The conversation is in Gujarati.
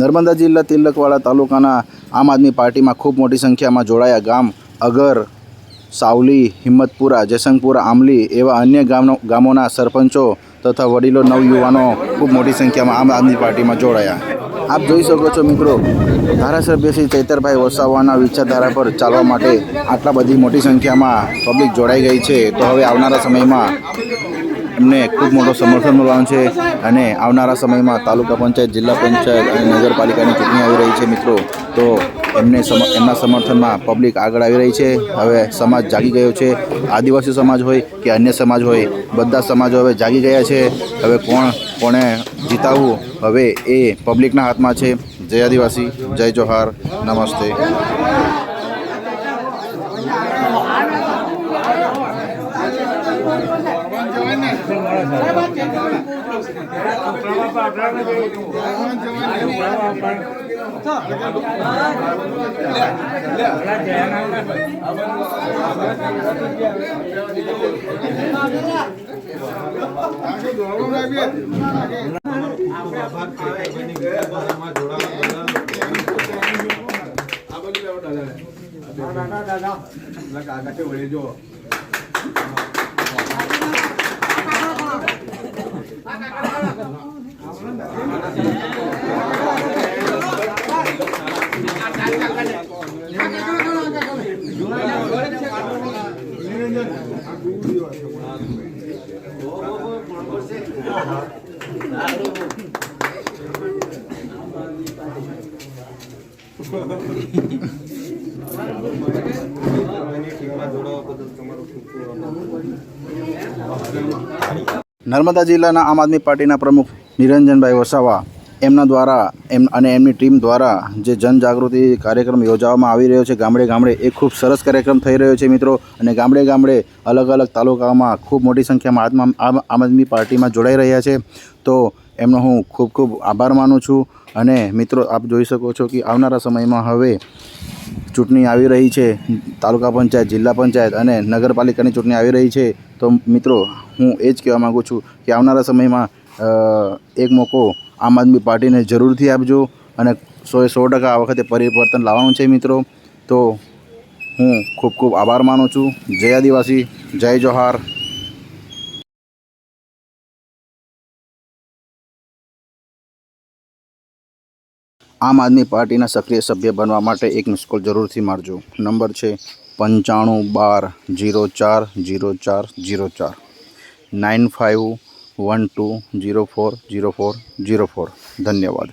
નર્મદા જિલ્લા તિલકવાડા તાલુકાના આમ આદમી પાર્ટીમાં ખૂબ મોટી સંખ્યામાં જોડાયા. ગામ અગર, સાવલી, હિંમતપુરા જયસંગપુરા આમલી એવા અન્ય ગામનો ગામોના સરપંચો તથા વડીલો નવયુવાનો ખૂબ મોટી સંખ્યામાં આમ આદમી પાર્ટીમાં જોડાયા. આપ જોઈ શકો છો મિત્રો, ધારાસભ્ય શ્રી ચૈતરભાઈ વસાવાના વિચારધારા પર ચાલવા માટે આટલા બધી મોટી સંખ્યામાં પબ્લિક જોડાઈ ગઈ છે. તો હવે આવનારા સમયમાં એમને ખૂબ મોટો સમર્થન મળવાનું છે અને આવનારા સમયમાં તાલુકા પંચાયત, જિલ્લા પંચાયત અને નગરપાલિકાની ચૂંટણી આવી રહી છે મિત્રો. તો એમને એમના સમર્થનમાં પબ્લિક આગળ આવી રહી છે. હવે સમાજ જાગી ગયો છે. આદિવાસી સમાજ હોય કે અન્ય સમાજ હોય, બધા સમાજો હવે જાગી ગયા છે. હવે કોણ, કોણે જીતાવવું? હવે એ પબ્લિકના હાથમાં છે. જય આદિવાસી, જય જોહાર. નમસ્તે. દાદા કાકા વળી જો નર્મદા જિલ્લાના આમ આદમી પાર્ટીના પ્રમુખ નિરંજનભાઈ વસાવા એમના દ્વારા, એમ, અને એમની ટીમ દ્વારા જે જનજાગૃતિ કાર્યક્રમ યોજવામાં આવી રહ્યો છે, ગામડે ગામડે એ ખૂબ સરસ કાર્યક્રમ થઈ રહ્યો છે મિત્રો, અને ગામડે ગામડે અલગ અલગ તાલુકાઓમાં ખૂબ મોટી સંખ્યામાં આમ આદમી પાર્ટીમાં જોડાઈ રહ્યા છે. તો એમનો હું ખૂબ ખૂબ આભાર માનું છું, અને મિત્રો આપ જોઈ શકો છો કે આવનારા સમયમાં હવે ચૂંટણી આવી રહી છે, તાલુકા પંચાયત, જિલ્લા પંચાયત અને નગરપાલિકાની ચૂંટણી આવી રહી છે. તો મિત્રો હું એ જ કહેવા માગું છું કે આવનારા સમયમાં એક મોકો આમ આદમી પાર્ટીને જરૂરથી આપજો અને સોએ સો ટકા આ વખતે પરિવર્તન લાવવાનું છે મિત્રો. તો હું ખૂબ ખૂબ આભાર માનું છું. જય આદિવાસી, જય જોહાર. આમ આદમી પાર્ટીના સક્રિય સભ્ય બનવા માટે એક મિસ કોલ જરૂરથી મારજો. નંબર છે પંચાણું બાર, જીરો ચાર જીરો ચાર જીરો ચાર. Nine five one two zero four zero four zero four. ધન્યવાદ.